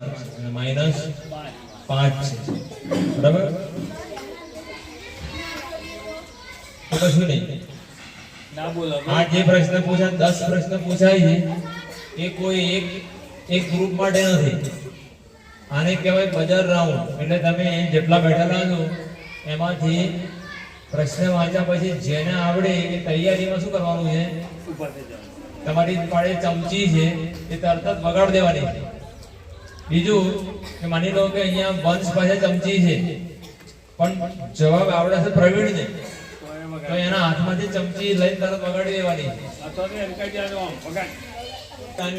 અને માઇનસ પાંચ છે. બરાબર? તો કશું નહીં. ના બોલો આ જે પ્રશ્ન પૂછાય દસ પ્રશ્ન પૂછાય છે એ કોઈ એક એક ગ્રુપ માટે નથી. આને કહેવાય બજાર રાઉન્ડ એટલે તમે જેટલા બેઠેલા છો એમાંથી પ્રશ્ન વાંચ્યા પછી જેને આવડે એ તૈયારીમાં શું કરવાનું છે? તમારી પાડે ચમચી છે એ તરત જ વગાડ દેવાની. છે બીજું, કે માની લો કે અહીંયા વંશ પાસે ચમચી છે, પણ જવાબ આવડે છે પ્રવીણને. તો એના હાથમાંથી ચમચી લઈને તરત વગાડી દેવાની.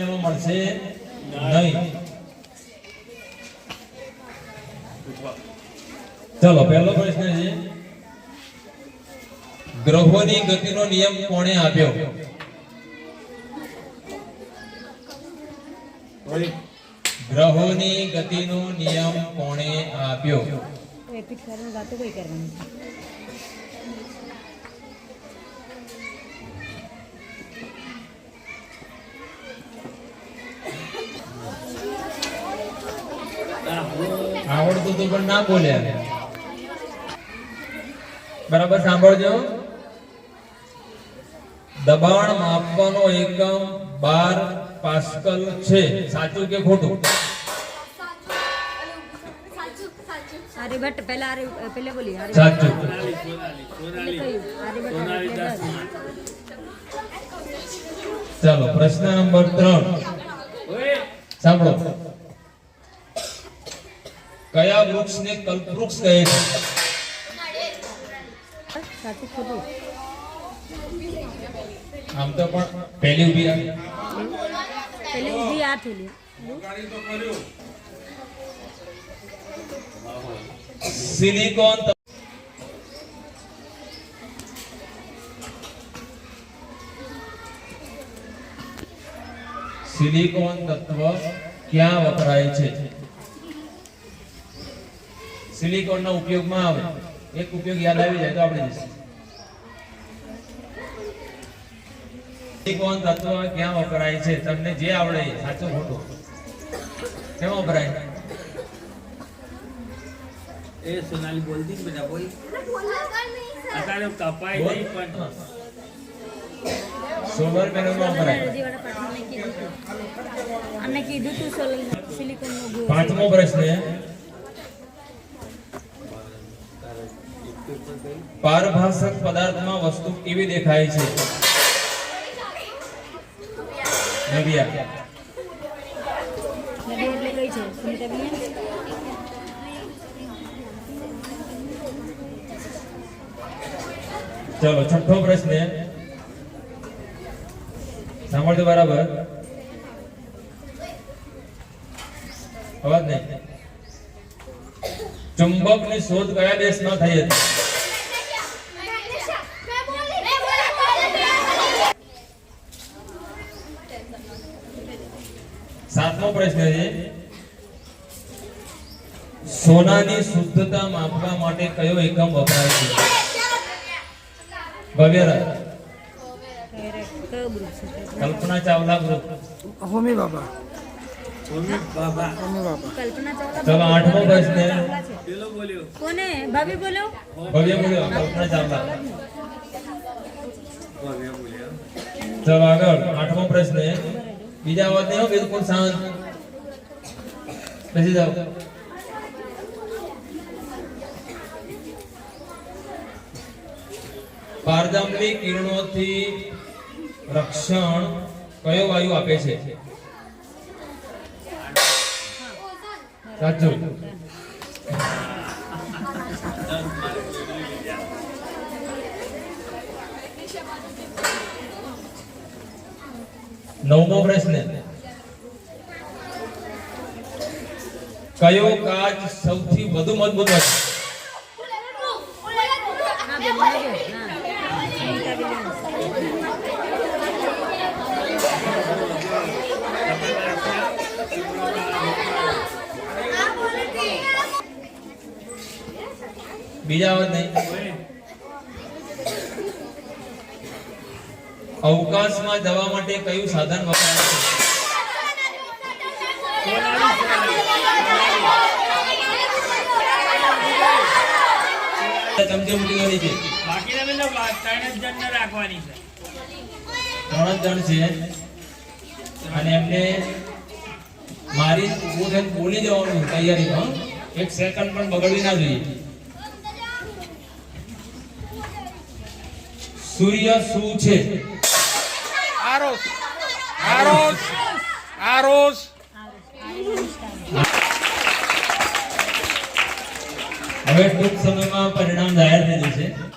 એમાં મળશે નહીં. ચલો, પહેલો પ્રશ્ન છે. ગ્રહોની ગતિનો નિયમ કોણે આપ્યો? ગ્રહોની ગતિનો નિયમ કોણે આપ્યો? આવડતું તો પણ ના બોલ્યા બરાબર સાંભળજો. દબાણ માપવાનો એકમ બાર પાસ્કલ છે. સાચું કે ખોટું? अरे बट पहले अरे पहले बोलिए अरे સાચું સોનાલી સોનાલી સોનાલી अरे बट સોનાલી अरे દસ ચાલો પ્રશ્ન નંબર ત્રણ ઓય સાંભળો કયા વૃક્ષને કલ્પવૃક્ષ કહે છે साथी खोटो આમ તો પણ પહેલી ઊભી આવી पहले उभी आ थी સિલિકોન ત- સિલિકોન તત્વ ક્યાં વપરાય છે? સિલિકોનના ઉપયોગમાં આવે. એક ઉપયોગ યાદ આવી જાય તો આપણે સિલિકોન તત્વ ક્યાં વપરાય છે? તમને જે આવડે સાચો ખોટો. કેમ વપરાય? એ સોનાલી બોલતી જ બધા કોઈ અત્યારે કપાય નહીં પણ અમને કીધું તું. સિલિકોનનું પાંચમો પ્રશ્ન પારભાષક પદાર્થમાં વસ્તુ કેવી દેખાય છે? નવ્યા નદી એટલે કઈ છે? સુનિતા ચલો, છઠ્ઠો પ્રશ્ન સાંભળજો બરાબર. અવાજ નહીં. ચુંબકની શોધ કયા દેશમાં થઈ હતી? સાતમો પ્રશ્ન છે. સોનાની શુદ્ધતા માપવા માટે કયો એકમ વપરાય છે? ભવ્યરાજ કલ્પના ચાવલા ગ્રુપ. હોમી બાબા. હોમી બાબા. કલ્પના ચાવલા ચલો આઠમો પ્રશ્ન. ચાવલા પેલો બોલ્યો. કોને? ભાભી બોલો ભવ્ય બોલ્યો કલ્પના ચાવલા. ભવ્ય બોલ્યો. ચલો આગળ આઠમો પ્રશ્ન. બીજા વાત નહીં હો બિલકુલ શાંત. બેસી જાઓ. પારજાંબી કિરણોથી રક્ષણ કયો વાયુ આપે છે સાચું નવમો પ્રશ્ન કયો કાચ સૌથી વધુ મજબૂત હોય બીજા વાત નહીં. અવકાશમાં જવા માટે કયું સાધન વપરાય છે? ચમચી ઉડી ત્રણ જણ છે. અને એમને મારી બોલી જવાનું તૈયારી એક સેકન્ડ પણ બગડવી ના જોઈએ. સૂર્ય શું છે? આરોસ. આરોસ. આરોસ. હવે ટૂંક સમયમાં પરિણામ જાહેર થઈ જશે.